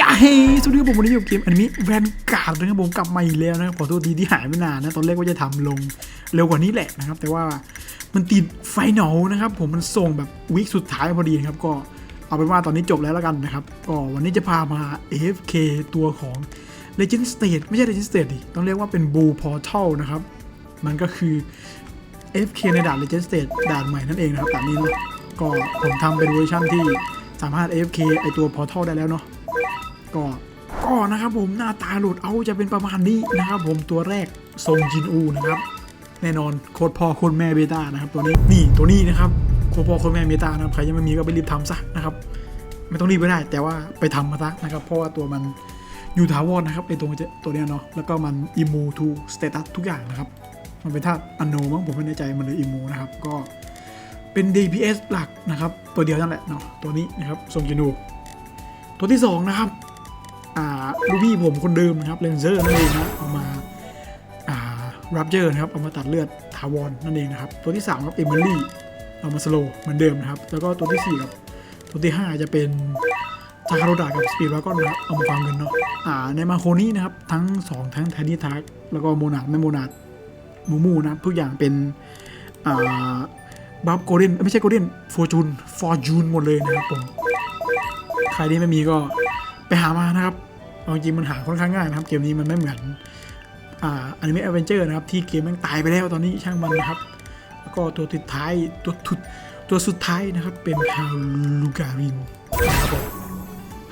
จ้าเฮ้สวัสดีครับผมวันนี้อยู่เกมอนิเมะแวนการ์ดนะครับผมกลับมาอีกแล้วนะครับขอโทษทีที่หายไปนานนะตอนแรกว่าจะทำลงเร็วกว่านี้แหละนะครับ แต่ว่ามันติดไฟหนอลนะครับ ผมมันส่งแบบวิกสุดท้ายพอดีครับ ก็เอาเป็นว่าตอนนี้จบแล้วแล้วกันนะครับก็วันนี้จะพามา AFK ตัวของ Legend State ไม่ใช่ Legend State ดิต้องเรียกว่าเป็น Blue Portal นะครับ มันก็คือ AFK ในด่าน Legend State ด่านใหม่นั่นเองนะครับด่านนี้นะก็ผมทำเป็นเวอร์ชันที่สามารถ AFK ไอตัว Portal ได้แล้วเนาะ ก็ก็นะครับผมหน้าตาหลุดเอาจะเป็นประมาณนี้นะครับผมตัวแรกทรงจินอูนะครับ แน่นอนโคตรพ่อโคตรแม่เบต้านะครับ ตัวนี้นี่ตัวนี้นะครับโคตรพ่อโคตรแม่เบต้านะครับใครยังไม่มีก็ไปรีบทำซะนะครับ ไม่ต้องรีบก็ได้ แต่ว่าไปทำมาซะนะครับ เพราะว่าตัวมันอยู่ถาวรนะครับไอตัวจะตัวเนี้ยเนาะแล้วก็มันอิมูทูสเตตัสทุกอย่างนะครับ มันเป็นธาตุอนโนมั้งผมไม่แน่ใจมันเลยอิมูนะครับก็เป็น DPS หลักนะครับ ตัวเดียวนั่นแหละเนาะตัวนี้นะครับทรงจินู ตัวที่สองนะครับ ลูกพี่ผมคนเดิมนะครับเลนเซอร์นั่นเองนะเอามาอ่ารับเจอร์นะครับเอามาตัดเลือดทาวอนนั่นเองนะครับ ตัวที่3ครับเอมิลี่เอามาสโลเหมือนเดิมนะครับ แล้วก็ตัวที่4ครับตัวที่ 5 จะเป็นจาคาโรดากับสปีดวากอนนะครับเอามาฟังกันเนาะอ่าในมาโคนี้นะครับ ทั้ง 2 ทั้งแทนนี่ทักแล้วก็โมนาดไม่โมนาดมูมูนะทุกอย่างเป็นอ่าบัฟโกลเด้นไม่ใช่โกลเด้นฟอร์จูนฟอร์จูนหมดเลยนะครับผมใครที่ไม่มีก็ไปหามานะครับ เอาจริงมันหาค่อนข้างง่ายนะครับ เกมนี้มันไม่เหมือนอ่าอนิเมะแอดเวนเจอร์นะครับ ที่เกมม่งตายไปแล้วตอนนี้ช่างมันนะครับ แล้วก็ตัวสุดท้ายตัวทุดตัวสุดท้ายนะครับเป็นฮารุการินนะครับผม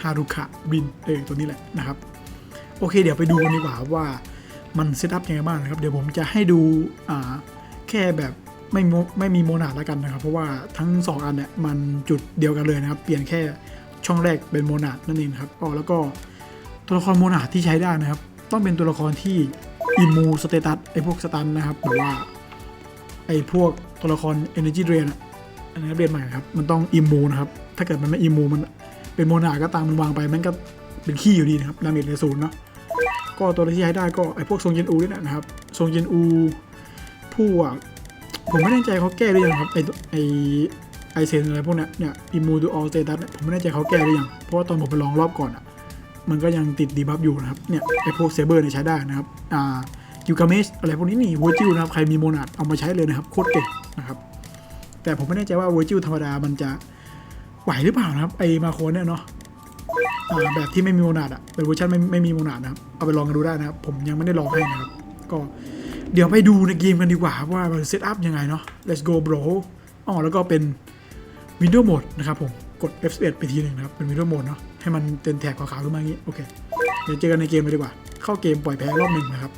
ฮารุคารินเออตัวนี้แหละนะครับ โอเค เดี๋ยวไปดูกันดีกว่าว่ามันเซตอัพยังไงบ้างนะครับ เดี๋ยวผมจะให้ดูอ่าแค่แบบไม่มไม่มีโมนาดแล้วกันนะครับ เพราะว่าทั้งสองอันเนี่ยมันจุดเดียวกันเลยนะครับ เปลี่ยนแค่ช่องแรกเป็นโมนาดนั่นเองครับก็แล้วก็ ตัวละครโมนาที่ใช้ได้นะครับ ต้องเป็นตัวละครที่อิมูสเตตัสไอพวกสตันนะครับหรือว่าไอพวกตัวละคร Energy Drain อะอันนี้เรียนใหม่ครับ มันต้องอิมูนะครับ ถ้าเกิดมันไม่อิมูมันเป็นโมนาก็ตามมันวางไปมันก็เป็นขี้อยู่ดีนะครับดาเมจเลยศูนย์เนาะก็ตัวที่ใช้ได้ก็ไอพวกทรงเยนอูนี่แหละนะครับทรงเยนอูพวกผมไม่แน่ใจเขาแก้หรือยังครับไอไอไอเซนอะไรพวกเนี้ยเนี่ยอิมูดูออลสเตตัสเนี่ยผมไม่แน่ใจเขาแก้หรือยังเพราะว่าตอนผมไปลองรอบก่อนอะ มันก็ยังติดดีบัฟอยู่นะครับ เนี่ยไอพวกเซเบอร์เนี่ยใช้ได้นะครับ อ่ายูกาเมชอะไรพวกนี้นี่เวอร์จิลนะครับ ใครมีโมนาดเอามาใช้เลยนะครับ โคตรเก่งนะครับ แต่ผมไม่แน่ใจว่าเวอร์จิลธรรมดามันจะไหวหรือเปล่านะครับ ไอมาโคเนี่ยเนาะอ่าแบบที่ไม่มีโมนาดอะเป็นเวอร์ชันไม่ไม่มีโมนาดนะครับ เอาไปลองกันดูได้นะครับ ผมยังไม่ได้ลองให้นะครับ ก็เดี๋ยวไปดูในเกมกันดีกว่าว่ามันเซตอัพยังไงเนาะ let's go bro อ๋อแล้วก็เป็น Windows Mode นะครับผม กด F11 ไปทีหนึ่งนะครับ เป็น Windows Mode เนาะ ให้มันเป็นแถบขาวๆขึ้นมาอย่างนี้ โอเค เดี๋ยวเจอกันในเกมเลยดีกว่า เข้าเกมปล่อยแพ้รอบหนึ่งนะครับ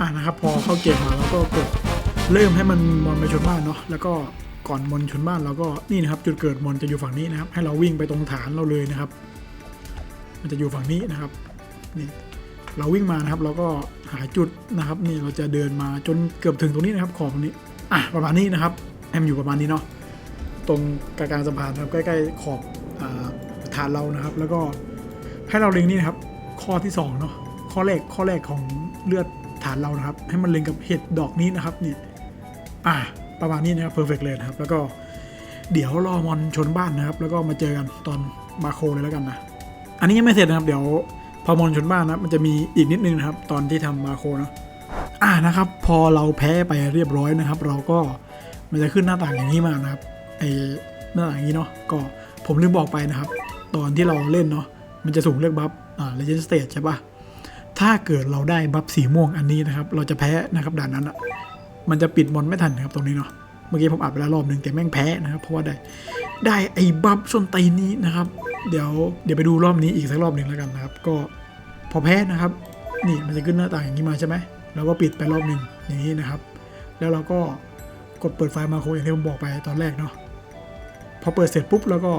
อ่านะครับ พอเข้าเกมมาแล้วก็กดเริ่มให้มันมอนไปชนบ้านเนาะ แล้วก็ก่อนมอนชนบ้านเราก็นี่นะครับ จุดเกิดมอนจะอยู่ฝั่งนี้นะครับ ให้เราวิ่งไปตรงฐานเราเลยนะครับ มันจะอยู่ฝั่งนี้นะครับ นี่เราวิ่งมานะครับ เราก็หาจุดนะครับ นี่เราจะเดินมาจนเกือบถึงตรงนี้นะครับ ขอบตรงนี้ อะประมาณนี้นะครับให้มันอยู่ประมาณนี้เนาะ ตรงกลางๆสะพานนะครับใกล้ๆขอบฐานเรานะครับ แล้วก็ให้เราเล็งนี่นะครับ ข้อที่สองเนาะข้อแรกข้อแรกของเลือดฐานเรานะครับ ให้มันเล็งกับเห็ดดอกนี้นะครับนี่อ่าประมาณนี้นะครับเพอร์เฟกเลยนะครับ แล้วก็เดี๋ยวรอมอนชนบ้านนะครับ แล้วก็มาเจอกันตอนมาโคเลยแล้วกันนะอันนี้ยังไม่เสร็จนะครับ เดี๋ยวพอมอนชนบ้านนะมันจะมีอีกนิดนึงนะครับ ตอนที่ทำมาโคนะอ่านะครับ พอเราแพ้ไปเรียบร้อยนะครับ เราก็มันจะขึ้นหน้าต่างอย่างนี้มานะครับ ไอหน้าอย่างนี้เนาะก็ผมลืมบอกไปนะครับ ตอนที่เราเล่นเนาะมันจะสูงเลือกบัฟอ่า legend stage ใช่ปะถ้าเกิดเราได้บัฟสีม่วงอันนี้นะครับ เราจะแพ้นะครับด่านนั้นอะมันจะปิดมอนไม่ทันนะครับตรงนี้เนาะเมื่อกี้ผมอัดไปแล้วรอบหนึ่งแต่แม่งแพ้นะครับเพราะว่าได้ได้ไอ้บัฟส้นตีนี้นะครับ เดี๋ยวเดี๋ยวไปดูรอบนี้อีกสักรอบหนึ่งแล้วกันนะครับ ก็พอแพ้นะครับ นี่มันจะขึ้นหน้าต่างอย่างนี้มาใช่ไหมเราก็ปิดไปรอบหนึ่งอย่างนี้นะครับ แล้วเราก็กดเปิดไฟล์มาโคอย่างที่ผมบอกไปตอนแรกเนาะ พอเปิดเสร็จปุ๊บแล้วก็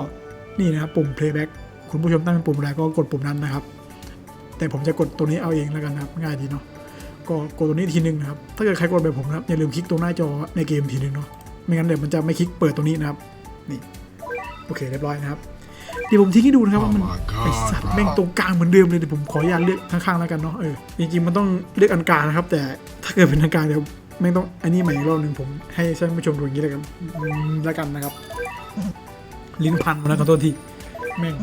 นี่นะครับปุ่ม playback คุณผู้ชมตั้งเป็นปุ่มอะไรก็กดปุ่มนั้นนะครับ แต่ผมจะกดตัวนี้เอาเองแล้วกันนะครับง่ายดีเนาะก็กดตัวนี้ทีนึงนะครับถ้าเกิดใครกดแบบผมนะครับอย่าลืมคลิกตรงหน้าจอในเกมทีนึงเนาะไม่งั้นเดี๋ยวมันจะไม่คลิกเปิดตรงนี้นะครับนี่โอเคเรียบร้อยนะครับเดี๋ยวผมทิ้งให้ดูนะครับว่ามัน Oh my god ไอสัตว์แม่งตรงกลางเหมือนเดิมเลยเดี๋ยวผมขออนุญาตเลือกข้างๆแล้วกันเนาะเออจริงๆมันต้องเลือกอันกลางนะครับ แต่ถ้าเกิดเป็นอันกลางเดี๋ยวแม่งต้องอันนี้ใหม่อีกรอบหนึ่งผมให้ท่านผู้ชมดูอย่างนี้แล้วกันอืมแล้วกันนะครับ ลิ้นพันมาแล้วขอโทษทีแม่ง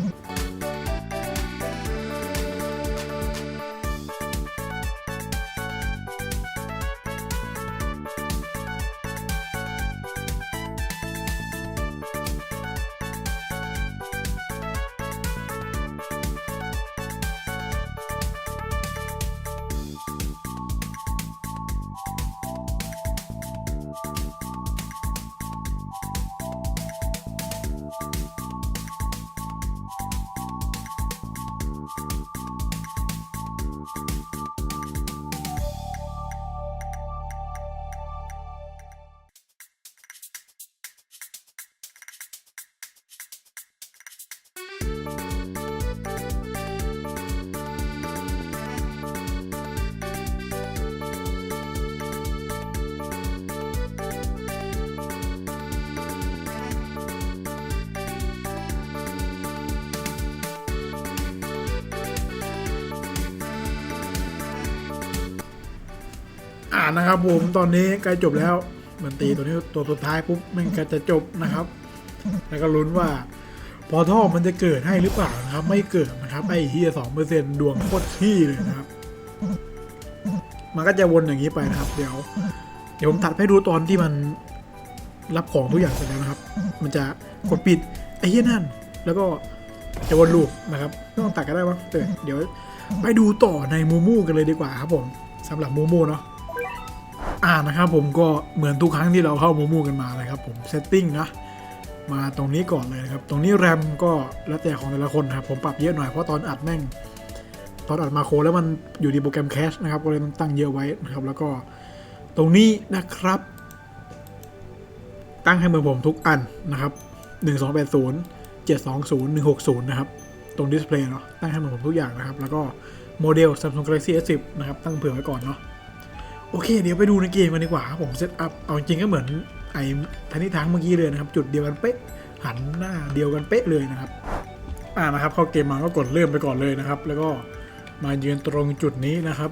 นะครับผมตอนนี้ใกล้จบแล้วมือนตีตัวนี้ตัวสุดท้ายปุ๊บมันก็จะจบนะครับ แล้วก็ลุ้นว่าพอท่อมันจะเกิดให้หรือเปล่านะครับ ไม่เกิดนะครับไอ้เฮียสองเปอร์เซ็นดวงโคตรที่เลยนะครับ มันก็จะวนอย่างนี้ไปนะครับ เดี๋ยว เดี๋ยวผมตัดให้ดูตอนที่มันรับของทุกอย่างเสร็จแล้วนะครับ มันจะกดปิดไอ้เฮียนั่น แล้วก็จะวนลูปนะครับไม่ต้องตัดก็ได้วะเดี๋ยว ไปดูต่อในมูมูกันเลยดีกว่าครับผมสำหรับมูมูเนาะ อ่านะครับผมก็เหมือนทุกครั้งที่เราเข้ามูมูกันมาเลยครับผมเซตติ้งนะมาตรงนี้ก่อนเลยนะครับ ตรงนี้แรมก็แล้วแต่ของแต่ละคนนะครับ ผมปรับเยอะหน่อยเพราะตอนอัดแม่ง ตอนอัดมาโคแล้วมันอยู่ในโปรแกรมแคชนะครับ ก็เลยต้องตั้งเยอะไว้นะครับ แล้วก็ตรงนี้นะครับ ตั้งให้เหมือนผมทุกอันนะครับ 1280 720 160 นะครับ ตรงดิสเพลย์เนาะตั้งให้เหมือนผมทุกอย่างนะครับ แล้วก็โมเดล Samsung Galaxy S10 นะครับ ตั้งเผื่อไว้ก่อนเนาะ โอเค เดี๋ยวไปดูในเกมกันดีกว่าครับผมเซตอัพเอาจริงก็เหมือนไอ้ทันนิทางเมื่อกี้เลยนะครับ จุดเดียวกันเป๊ะหันหน้าเดียวกันเป๊ะเลยนะครับ อ่านะครับเข้าเกมมาก็กดเริ่มไปก่อนเลยนะครับ แล้วก็มายืนตรงจุดนี้นะครับ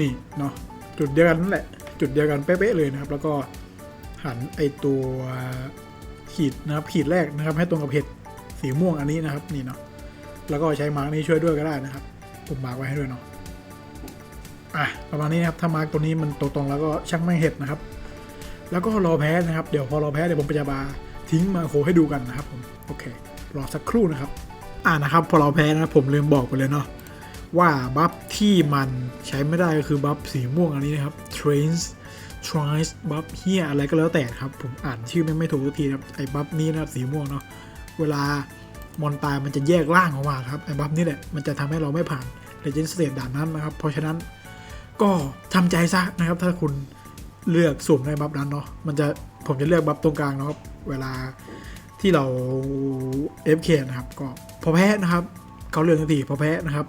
นี่เนาะจุดเดียวกันนั่นแหละ จุดเดียวกันเป๊ะเลยนะครับ แล้วก็หันไอตัวขีดนะครับขีดแรกนะครับ ให้ตรงกับเห็ดสีม่วงอันนี้นะครับ นี่เนาะแล้วก็ใช้มาร์กนี้ช่วยด้วยก็ได้นะครับ ผมมาร์กไว้ให้ด้วยเนาะ อะประมาณนี้นะครับถ้ามาร์กตัวนี้มันตรงๆแล้วก็ช่างไม่เห็ดนะครับ แล้วก็รอแพ้นะครับเดี๋ยวพอรอแพ้เดี๋ยวผมจะมาทิ้งมาโคให้ดูกันนะครับผมโอเค รอสักครู่นะครับ อ่านะครับ พอเราแพ้นะครับผมลืมบอกไปเลยเนาะว่าบัฟที่มันใช้ไม่ได้ก็คือบัฟสีม่วงอันนี้นะครับ trains tries บัฟเฮียอะไรก็แล้วแต่ครับ ผมอ่านชื่อไม่ไม่ถูกทุกทีนะครับไอ้บัฟนี้นะครับสีม่วงเนาะเวลามอนตายมันจะแยกร่างออกมาครับไอ้บัฟนี่แหละมันจะทำให้เราไม่ผ่าน Legend State ด่านนั้นนะครับ เพราะฉะนั้น ก็ทำใจซะนะครับ ถ้าคุณเลือกสุ่มในบัฟนั้นเนาะมันจะผมจะเลือกบัฟตรงกลางเนาะเวลาที่เรา FK นะครับ ก็พอแพ้นะครับเขาเลือกทันทีพอแพ้นะครับ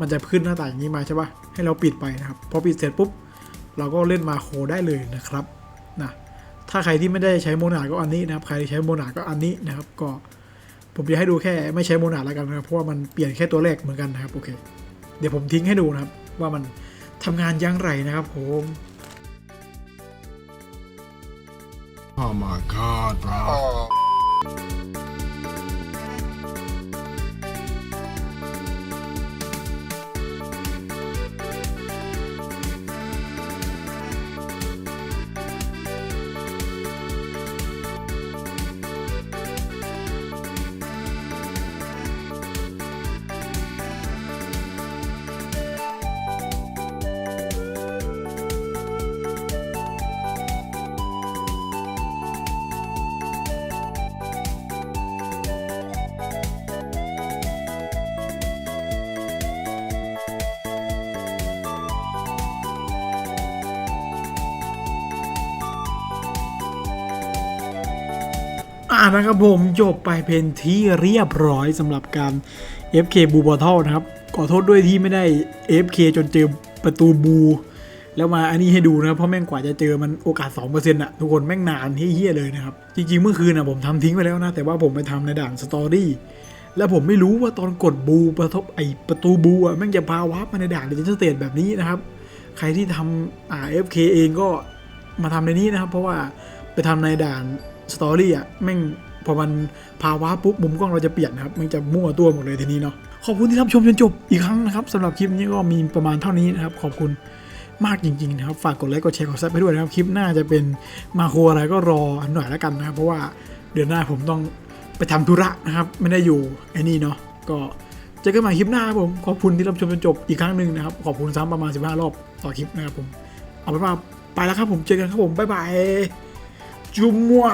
มันจะขึ้นหน้าต่างอย่างนี้มาใช่ปะให้เราปิดไปนะครับ พอปิดเสร็จปุ๊บ เราก็เล่นมาโคได้เลยนะครับนะถ้าใครที่ไม่ได้ใช้โมนาก็อันนี้นะครับ ใครที่ใช้โมนาก็อันนี้นะครับ ก็ผมจะให้ดูแค่ไม่ใช้โมนาแล้วกันนะครับเพราะว่ามันเปลี่ยนแค่ตัวเลขเหมือนกันนะครับโอเค เดี๋ยวผมทิ้งให้ดูนะครับ ว่ามัน ทำงานอย่างไรนะครับผม Oh my god, bro. นะครับผมจบไปเป็นที่เรียบร้อยสำหรับการ FK บูบอทัลนะครับขอโทษด้วยที่ไม่ได้ FK จนเจอประตูบู แล้วมาอันนี้ให้ดูนะครับเพราะแม่งกว่าจะเจอมันโอกาส 2%อะทุกคนแม่งนานที่เฮี้ยเลยนะครับ จริงๆ เมื่อคืนอะผมทำทิ้งไปแล้วนะ แต่ว่าผมไปทำในด่านสตอรี่แล้วผมไม่รู้ว่าตอนกดบูประทบไอประตูบูอะแม่งจะพาวาร์ปมาในด่านเดนเตแบบนี้นะครับ ใครที่ทำอ่า FK เองก็มาทำในนี้นะครับ เพราะว่าไปทำในด่าน สตอรี่อะแม่งพอมันภาวะปุ๊บมุมกล้องเราจะเปลี่ยนนะครับมันจะมั่วตัวหมดเลยทีนี้เนาะขอบคุณที่รับชมจนจบอีกครั้งนะครับสำหรับคลิปนี้ก็มีประมาณเท่านี้นะครับขอบคุณมากจริงๆนะครับฝากกดไลค์กดแชร์กดซับไปด้วยนะครับคลิปหน้าจะเป็นมาโครอะไรก็รอหน่อยแล้วกันนะครับเพราะว่าเดือนหน้าผมต้องไปทำธุระนะครับไม่ได้อยู่ไอ้นี่เนาะก็เจอกันใหม่คลิปหน้าครับผมขอบคุณที่รับชมจนจบอีกครั้งหนึ่งนะครับขอบคุณซ้ำประมาณ 15 รอบต่อคลิปนะครับผมเอาเป็นว่าไปแล้วครับผมเจอกันครับผมบ๊ายบาย 就么